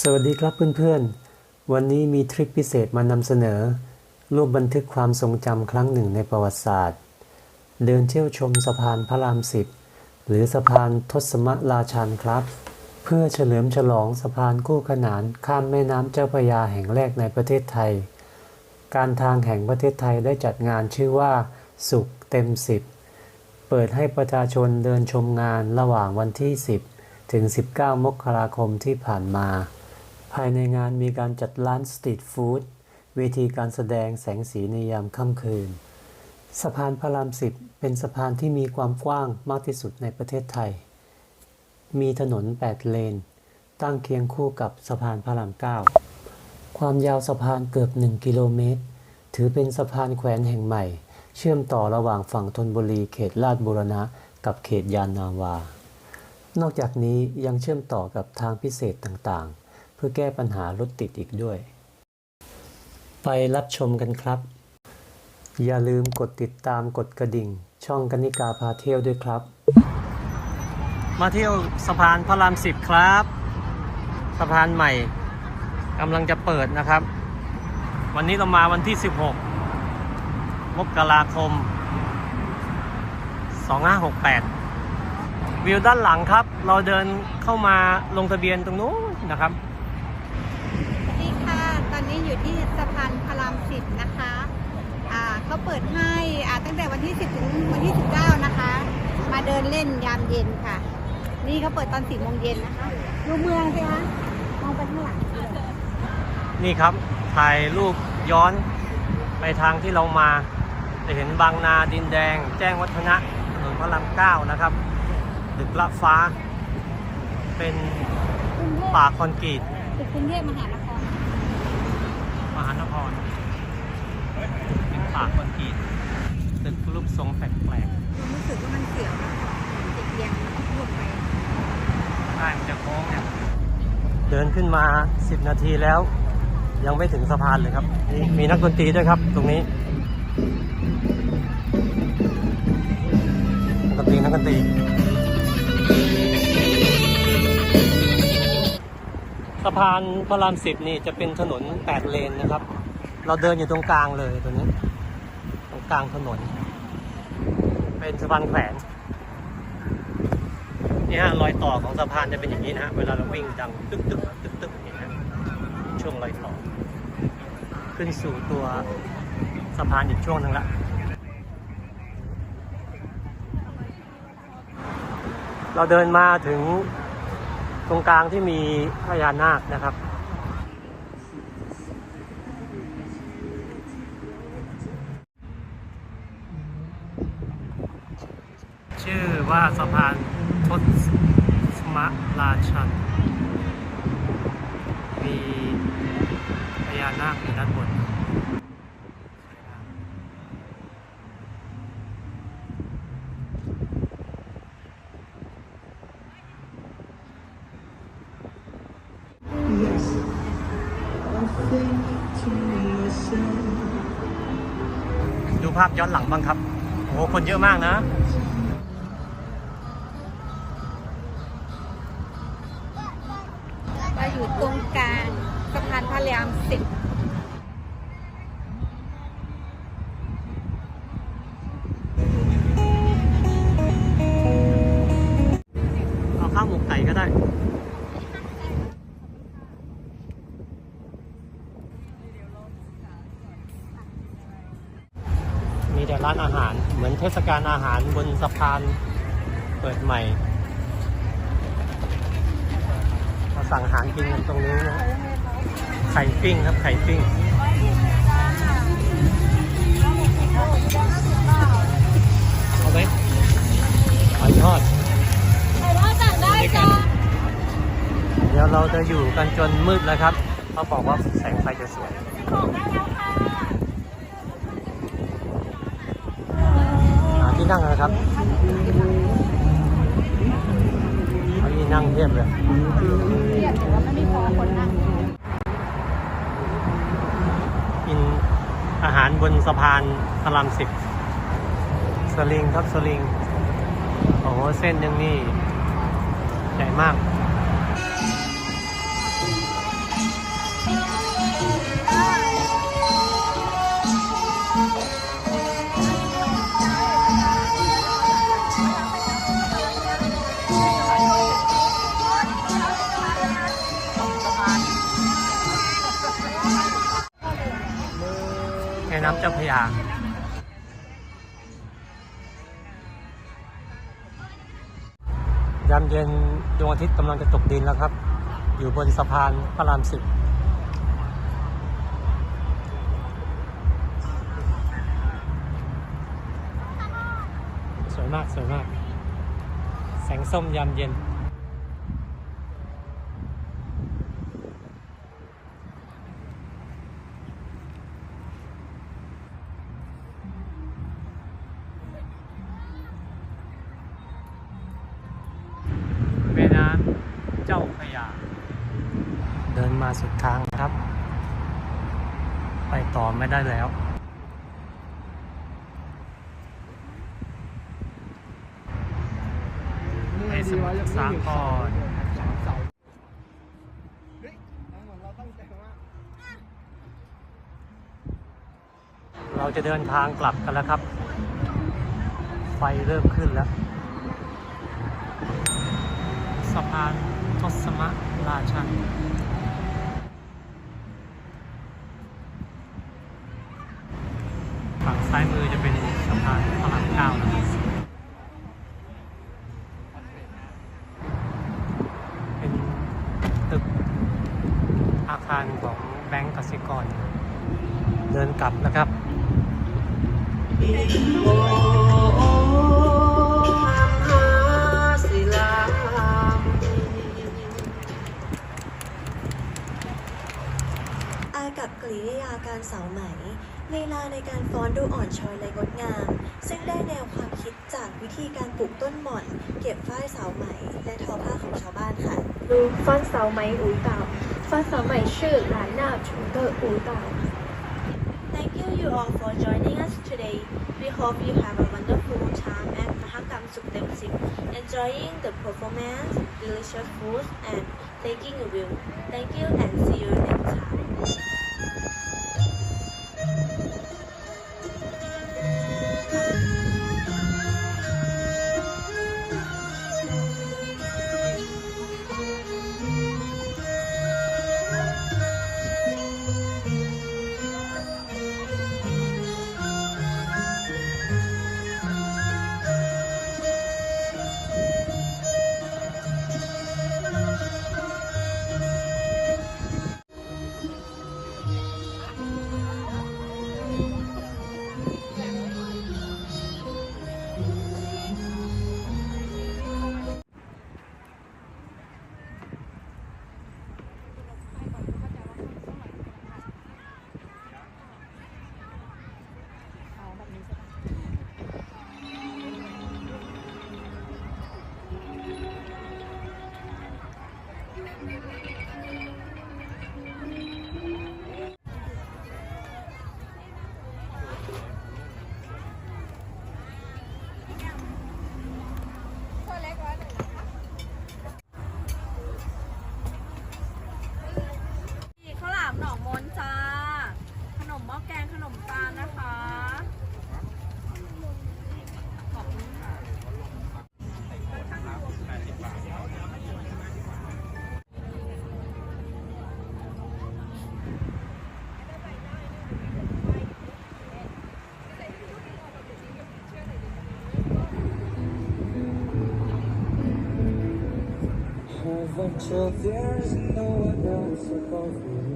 สวัสดีครับเพื่อนๆ วันนี้มีทริคพิเศษมานำเสนอ รูปบันทึกความทรงจำครั้งหนึ่งในประวัติศาสตร์ เดินเที่ยวชมสะพานพระรามสิบหรือสะพานทศมราชันครับ เพื่อเฉลิมฉลองสะพานคู่ขนานข้ามแม่น้ำเจ้าพระยาแห่งแรกในประเทศไทย การทางแห่งประเทศไทยได้จัดงานชื่อว่า สุขเต็มสิบเปิดให้ประชาชนเดินชมงานระหว่างวันที่ 10 ถึง 19 มกราคมที่ผ่านมา ภายในงานมีการจัดร้านสตรีทฟู้ดเวทีการแสดงแสงสีในยามค่ำคืน สะพานพระรามสิบเป็นสะพานที่มีความกว้างมากที่สุดในประเทศไทย มีถนน 8 เลน ตั้งเคียงคู่กับสะพานพระราม 9 ความยาวสะพานเกือบ 1 กิโลเมตร ถือเป็นสะพานแขวนแห่งใหม่ เชื่อมต่อระหว่างฝั่งธนบุรีเขตลาดบูรณะ กับเขตยานนาวา นอกจากนี้ยังเชื่อมต่อกับทางพิเศษต่างๆ พื่อแก้ปัญหารถติดอีกด้วย ไปรับชมกันครับ อย่าลืมกดติดตามกดกระดิ่ง ช่องกนิกาพาเที่ยวด้วยครับ มาเที่ยวสะพานพระรามสิบครับ สะพานใหม่กำลังจะเปิดนะครับ วันนี้เรามาวันที่ 16 มกราคม 2568วิวด้านหลังครับ เราเดินเข้ามาลงทะเบียนตรงนู้นนะครับ นนี้อยู่ที่สะพานพระรามสิบนะคะอ่าเขาเปิดให้อ่าตั้งแต่วันที่ 10 ถึงวันที่ 19 นะคะ มาเดินเล่นยามเย็นค่ะ นี่เขาเปิดตอน4โมงเย็นนะคะดูเมืองสิคะมองไปข้างหลังเลยนี่ครับถ่ายรูปย้อนไปทางที่เรามาจะเห็นบางนาดินแดง แจ้งวัฒนะถนนพระรามเก้านะครับตึกละฟ้า เป็นกรุงเทพป่าคอนกรีตตึกกรุงเทพมหานคร มหานคร เป็นป่าคอนกรีตตึกรูปทรงแปลกรู้สึกว่ามันเสียวนะติดเอียงลงไปๆใช่มันจะโค้งเนี่ยเดินขึ้นมา 10 นาทีแล้ว ยังไม่ถึงสะพานเลยครับนี่มีนักดนตรีด้วยครับ ตรงนี้นักดนตรีนักดนตรี สะพานพระรามสิบนี่จะเป็นถนนแปดเลนนะครับ เราเดินอยู่ตรงกลางเลยตัวนี้ ตรงกลางถนน เป็นสะพานแขวนนี่ฮะรอยต่อของสะพานจะเป็นอย่างนี้นะฮะเวลาเราวิ่งดังตึ๊กตึ๊กตึ๊กตึ๊กอย่างนี้นะช่วงรอยต่อ ขึ้นสู่ตัวสะพานอีกช่วงหนึ่งละเราเดินมาถึง ตรงกลางที่มีพญานาคนะครับ ชื่อว่าสะพานทศมราชัน มีพญานาคอยู่ด้านบนาพย้อนหลังบ้างครับโอ้โหคนเยอะมากนะเราอยู่ตรงกลางสะพานพระรามสิบ มีแต่ร้านอาหาร เหมือนเทศกาลอาหารบนสะพานเปิดใหม่ มาสั่งอาหารกินกันตรงนี้นะไข่ปิ้งครับไข่ปิ้งเอาไหมหอยทอดได้จ้าเดี๋ยวเราจะอยู่กันจนมืดแล้วครับเขาบอกว่าแสงไฟจะสวย นั่งนะครับเอาที่นั่งเทียบเลยเรียมแต่ว่าไม่พอคนนั่งกินอาหารบนสะพานพระรามสิบสลิงครับสลิง โอ้โห เส้นยังนี่ ใหญ่มาก น้ำเจ้าพระยายามเย็นดวงอาทิตย์กำลังจะตกดินแล้วครับ อยู่บนสะพานพระรามสิบสวยมาก สวยมาก แสงส้มยามเย็น แม่น้ำเจ้าพยา เดินมาสุดทางครับ ไปต่อไม่ได้แล้วในสมุทรสาครเราจะเดินทางกลับกันแล้วครับ ไฟเริ่มขึ้นแล้ว สะพานทศมราชันฝั่งซ้ายมือจะเป็นสะพานพระรามเก้านะครับเป็นตึกอาคารของแบงก์กสิกร เดินกลับนะครับ การเสาไหม ลีลาในการฟ้อนดูอ่อนช้อยและงดงาม ซึ่งได้แนวความคิดจากวิธีการปลูกต้นหม่อน เก็บฝ้ายเสาไหม และทอผ้าของชาวบ้านค่ะ รูฟ้อนเสาไหมอูเต่าฟ้อนเสาไหมชื่อหลานนาชูเตอร์อูเต่า Thank you you all for joining us today. We hope you have a wonderful time at Mahakam Sukdev Sip, enjoying the performance, delicious food, and taking a view. Thank you and see you next time. There's no one else above me.